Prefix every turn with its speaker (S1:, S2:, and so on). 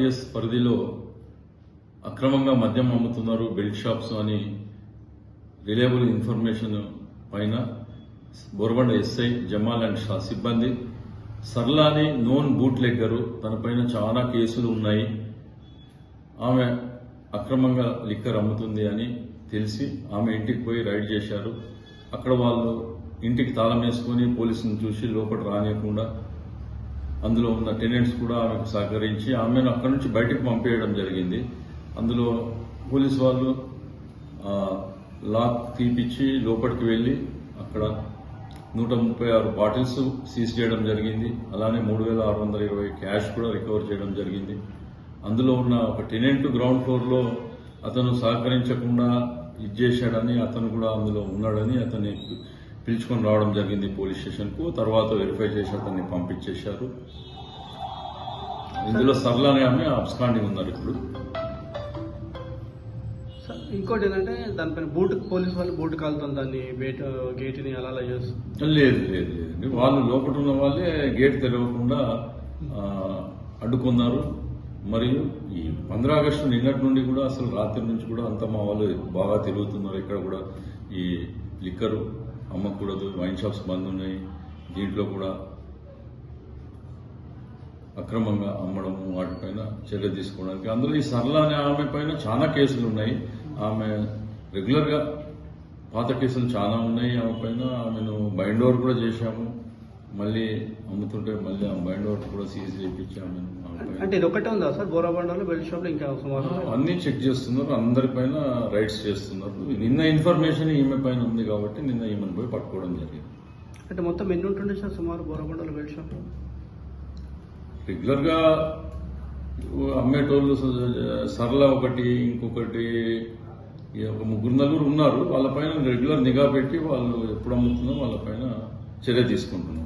S1: RTS పరిధిలో అక్రమంగా మద్యం అమ్ముతున్నారు బెల్ట్ షాప్స్ అని రిలయబుల్ ఇన్ఫర్మేషన్ పైన బోర్బండ ఎస్ఐ జమాల్ అండ్ షా సిబ్బంది సర్లాని నోన్ బూట్ లెగ్గరు తనపైన చాలా కేసులు ఉన్నాయి. ఆమె అక్రమంగా లిక్కర్ అమ్ముతుంది అని తెలిసి ఆమె ఇంటికి పోయి రైడ్ చేశారు. అక్కడ వాళ్ళు ఇంటికి తాళం వేసుకొని పోలీసుని చూసి లోపల రానియకుండా అందులో ఉన్న టెనెంట్స్ కూడా ఆమెకు సహకరించి ఆమెను అక్కడి నుంచి బయటకు పంపేయడం జరిగింది. అందులో పోలీస్ వాళ్ళు లాక్ తీపిచ్చి లోపలికి వెళ్ళి అక్కడ నూట ముప్పై ఆరు బాటిల్స్ సీజ్ చేయడం జరిగింది. అలానే మూడు వేల ఆరు వందల ఇరవై క్యాష్ కూడా రికవర్ చేయడం జరిగింది. అందులో ఉన్న ఒక టెనెంట్ గ్రౌండ్ ఫ్లోర్లో అతను సహకరించకుండా ఇది చేశాడని అతను కూడా అందులో ఉన్నాడని అతని పిలుచుకొని రావడం జరిగింది పోలీస్ స్టేషన్కు తర్వాత వెరిఫై చేసి అతన్ని పంపించేశారు. ఇందులో సర్ల అనే ఆమె అబ్స్కాండింగ్ ఉన్నారు ఇప్పుడు.
S2: ఇంకోటి ఏంటంటే దానిపైన బూట్ పోలీస్ వాళ్ళు బూట్ కాలుతుంది దాన్ని బయట గేట్ని అలా అలా చేస్తారు.
S1: లేదు లేదు లేదు. వాళ్ళు లోపల ఉన్న వాళ్ళే గేట్ తెరవకుండా అడ్డుకున్నారు. మరియు ఈ పంద్రా ఆగస్టు నిన్నటి నుండి కూడా అసలు రాత్రి నుంచి కూడా అంతా మా వాళ్ళు బాగా తిరుగుతున్నారు. ఇక్కడ కూడా ఈ లిక్కరు. అమ్మకూడదు వైన్ షాప్స్ బంద్ ఉన్నాయి. దీంట్లో కూడా అక్రమంగా అమ్మడం వాటిపైన చర్య తీసుకోవడానికి. అందులో ఈ సరళ అనే ఆమె పైన చాలా కేసులు ఉన్నాయి. ఆమె రెగ్యులర్గా పాత కేసులు చాలా ఉన్నాయి. ఆమె పైన ఆమెను బైండ్ ఓవర్ కూడా చేశాము. మళ్ళీ అమ్ముతుంటే మళ్ళీ ఆ బైండ్ కూడా సీజ్ చేయించి ఆమెను ఆమె పైన
S2: అంటే ఇది ఒకటే ఉందా సార్? బోరాబండలో బెల్ట్ షాప్లో ఇంకా సుమారు
S1: అన్ని చెక్ చేస్తున్నారు. అందరిపైన రైడ్స్ చేస్తున్నారు. నిన్న ఇన్ఫర్మేషన్ ఈమె పైన ఉంది కాబట్టి నిన్న ఈమెను పోయి పట్టుకోవడం జరిగింది.
S2: అంటే మొత్తం ఎన్ని ఉంటుండే సార్ సుమారు బోరాబండలో బెల్ట్ షాప్లో?
S1: రెగ్యులర్గా అమ్మేటోళ్ళు సరళ ఒకటి ఇంకొకటి ఒక ముగ్గురు నలుగురు ఉన్నారు. వాళ్ళపైన రెగ్యులర్ నిఘా పెట్టి వాళ్ళు ఎప్పుడు అమ్ముతున్నారో వాళ్ళపైన చర్య తీసుకుంటున్నాం